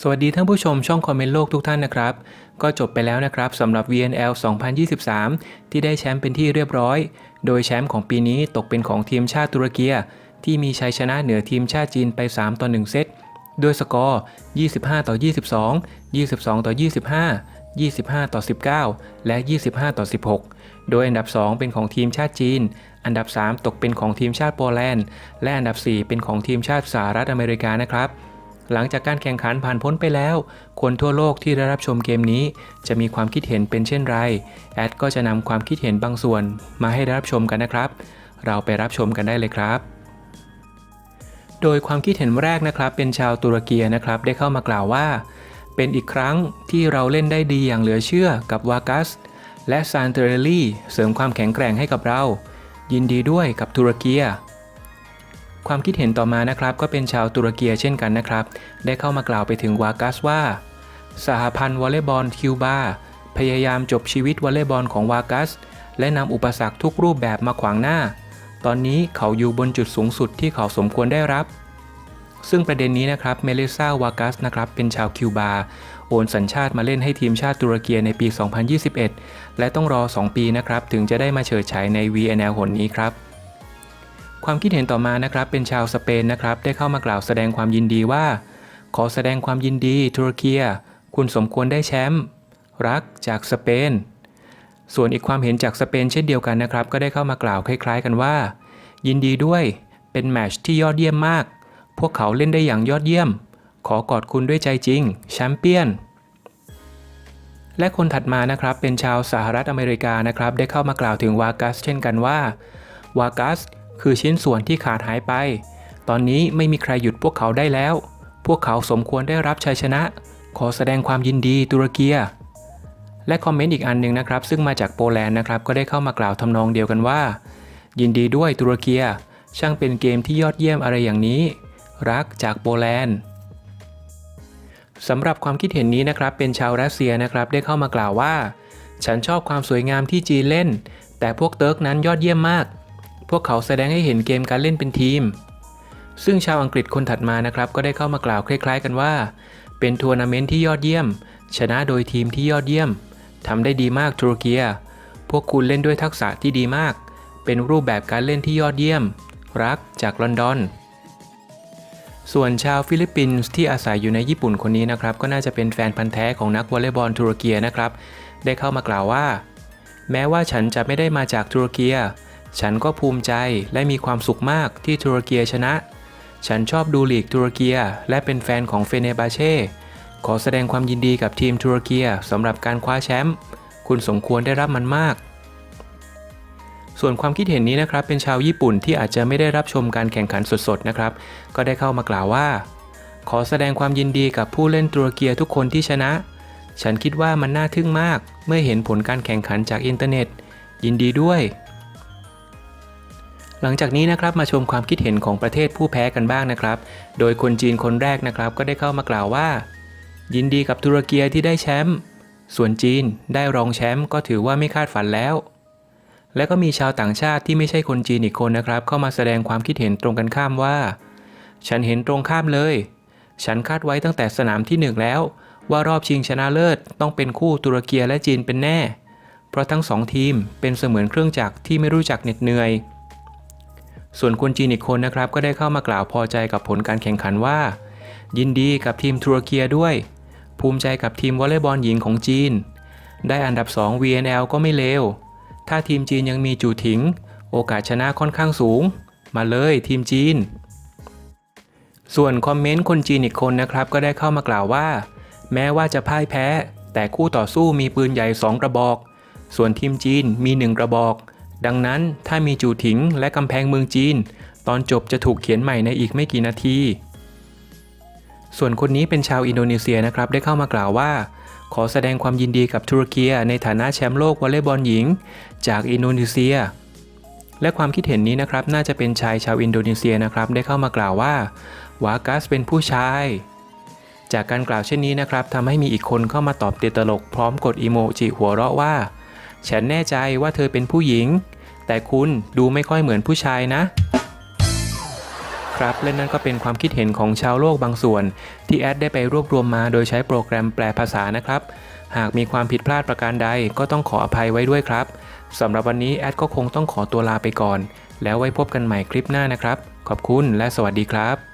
สวัสดีท่านผู้ชมช่องคอมเมนต์โลกทุกท่านนะครับ ก็จบไปแล้วนะครับสำหรับ VNL 2023 ที่ได้แชมป์เป็นที่เรียบร้อย โดยแชมป์ของปีนี้ตกเป็นของทีมชาติตุรกีที่มีชัยชนะเหนือทีมชาติจีนไป 3 ต่อ 1 เซตด้วยสกอร์ 25 ต่อ 22 22 ต่อ 25 25 ต่อ 19 และ 25 ต่อ 16 โดยอันดับ 2 เป็นของทีมชาติจีน อันดับ 3 ตกเป็นของทีมชาติโปแลนด์ และอันดับ 4 เป็นของทีมชาติสหรัฐอเมริกานะครับ หลังจากการแข่งขันผ่านพ้นไปแล้ว คนทั่วโลกที่ได้รับชมเกมนี้ จะมีความคิดเห็นเป็นเช่นไร แอดก็จะนำความคิดเห็นบางส่วนมาให้ได้รับชมกันนะครับ เราไปรับชมกันได้เลยครับ โดยความคิดเห็นแรกนะครับ เป็นชาวตุรกีนะครับ ได้เข้ามากล่าวว่า เป็นอีกครั้งที่เราเล่นได้ดีอย่างเหลือเชื่อกับวากัสและซานเตเรลลี่เสริมความแข็งแกร่งให้กับเรา ยินดีด้วยกับตุรกี ความคิดเห็นต่อมานะครับก็เป็นชาวตุรกีเช่นกันนะครับ ได้เข้ามากล่าวไปถึงวากัสว่า สหพันธ์วอลเลย์บอลคิวบาพยายามจบชีวิตวอลเลย์บอลของวากัส และนำอุปสรรคทุกรูปแบบมาขวางหน้า ตอนนี้เขาอยู่บนจุดสูงสุดที่เขาสมควรได้รับ ซึ่งประเด็นนี้นะครับเมเลิซาวากัสนะครับเป็นชาวคิวบาโอนสัญชาติมาเล่นให้ทีมชาติตุรกีในปี 2021 และต้องรอ 2 ปีนะครับถึงจะได้มาเฉิดฉายใน VNL หนนี้ครับ ความคิดเห็นต่อมานะครับเป็นชาวสเปนนะครับได้เข้ามากล่าวแสดงความยินดีว่า ขอแสดงความยินดีตุรกีคุณสมควรได้แชมป์รักจากสเปน ส่วนอีกความเห็นจากสเปนเช่นเดียวกันนะครับ ก็ได้เข้ามากล่าวคล้าย ๆ กันว่า ยินดีด้วยเป็นแมชที่ยอดเยี่ยมมาก พวกเขาเล่นได้อย่างยอดเยี่ยม ขอกอดคุณด้วยใจจริงแชมเปี้ยนและคนถัดมานะครับเป็นชาวสหรัฐอเมริกานะครับได้เข้ามากล่าวถึงวากัสเช่นกันว่าวากัส คือชิ้นส่วนที่ขาดหายไป ตอนนี้ไม่มีใครหยุดพวกเขาได้แล้ว พวกเขาสมควรได้รับชัยชนะ ขอแสดงความยินดีตุรกีและคอมเมนต์อีกอันหนึ่งนะครับ ซึ่งมาจากโปแลนด์นะครับ ก็ได้เข้ามากล่าวทำนองเดียวกันว่า ยินดีด้วยตุรกีช่างเป็นเกมที่ยอดเยี่ยมอะไรอย่างนี้ รักจากโปแลนด์สำหรับความคิดเห็นนี้นะครับ เป็นชาวรัสเซียนะครับได้เข้ามากล่าวว่า ฉันชอบความสวยงามที่จีนเล่น แต่พวกเติร์กนั้นยอดเยี่ยมมาก วกเขาแสดงให้เห็นเกมการเล่นเป็นทีม ซึ่งชาวอังกฤษคนถัดมานะครับ ก็ได้เข้ามากล่าวคล้าย ๆ กันว่า เป็นทัวร์นาเมนต์ที่ยอดเยี่ยม ชนะโดยทีมที่ยอดเยี่ยมทำได้ดีมากตุรกีพวกคุณเล่นด้วยทักษะที่ดีมาก เป็นรูปแบบการเล่นที่ยอดเยี่ยม รักจากลอนดอนส่วนชาวฟิลิปปินส์ที่อาศัยอยู่ในญี่ปุ่นคนนี้นะครับ ก็น่าจะเป็นแฟนพันธ์แท้ของนักวอลเลย์บอลตุรกีนะครับ ได้เข้ามากล่าวว่า แม้ว่าฉันจะไม่ได้มาจากตุรกี ฉันก็ภูมิใจและมีความสุขมากที่ตุรกีชนะ ฉันชอบดูลีกตุรกีและเป็นแฟนของเฟเนบาเช่ ขอแสดงความยินดีกับทีมตุรกีสำหรับการคว้าแชมป์คุณสมควรได้รับมันมาก ส่วนความคิดเห็นนี้นะครับ เป็นชาวญี่ปุ่นที่อาจจะไม่ได้รับชมการแข่งขันสดๆนะครับ ก็ได้เข้ามากล่าวว่า ขอแสดงความยินดีกับผู้เล่นตุรกีทุกคนที่ชนะ ฉันคิดว่ามันน่าทึ่งมาก เมื่อเห็นผลการแข่งขันจากอินเทอร์เน็ต ยินดีด้วย หลังจากนี้นะครับมาชมความคิดเห็นของประเทศผู้แพ้กันบ้างนะครับ โดยคนจีนคนแรกนะครับก็ได้เข้ามากล่าวว่า ยินดีกับตุรกีที่ได้แชมป์ส่วนจีนได้รองแชมป์ก็ถือว่าไม่คาดฝันแล้ว และก็มีชาวต่างชาติที่ไม่ใช่คนจีนอีกคนนะครับ เข้ามาแสดงความคิดเห็นตรงกันข้ามว่า ฉันเห็นตรงข้ามเลย ฉันคาดไว้ตั้งแต่สนามที่หนึ่งแล้ว ว่ารอบชิงชนะเลิศต้องเป็นคู่ตุรกีและจีนเป็นแน่ เพราะทั้งสองทีมเป็นเสมือนเครื่องจักรที่ไม่รู้จักเหน็ดเหนื่อย ส่วนคนจีนอีกคนนะครับก็ได้เข้ามากล่าวพอใจกับผลการแข่งขันว่า ยินดีกับทีมตุรกีด้วย ภูมิใจกับทีมวอลเลย์บอลหญิงของจีน ได้อันดับ 2 VNL ก็ไม่เลว ถ้าทีมจีนยังมีจูถิง โอกาสชนะค่อนข้างสูง มาเลยทีมจีน ส่วนคอมเมนต์คนจีนอีกคนนะครับก็ได้เข้ามากล่าวว่า แม้ว่าจะพ่ายแพ้ แต่คู่ต่อสู้มีปืนใหญ่ 2 กระบอก ส่วนทีมจีนมี 1 กระบอก ดังนั้นถ้ามีจูถิงและกำแพงเมืองจีน ตอนจบจะถูกเขียนใหม่ในอีกไม่กี่นาที ส่วนคนนี้เป็นชาวอินโดนีเซียนะครับได้เข้ามากล่าวว่า ขอแสดงความยินดีกับตุรกีในฐานะแชมป์โลกวอลเลย์บอลหญิง จากอินโดนีเซีย และความคิดเห็นนี้นะครับน่าจะเป็นชายชาวอินโดนีเซียนะครับได้เข้ามากล่าวว่าวากัสเป็นผู้ชายจากการกล่าวเช่นนี้นะครับทำให้มีอีกคนเข้ามาตอบเตตลกพร้อมกดอีโมจิหัวเราะว่า ฉันแน่ใจว่าเธอเป็นผู้หญิง แต่คุณดูไม่ค่อยเหมือนผู้ชายนะ ครับและนั่นก็เป็นความคิดเห็นของชาวโลกบางส่วน ที่แอดได้ไปรวบรวมมาโดยใช้โปรแกรมแปลภาษานะครับ หากมีความผิดพลาดประการใดก็ต้องขออภัยไว้ด้วยครับสำหรับวันนี้แอดก็คงต้องขอตัวลาไปก่อน แล้วไว้พบกันใหม่คลิปหน้านะครับ ขอบคุณและสวัสดีครับ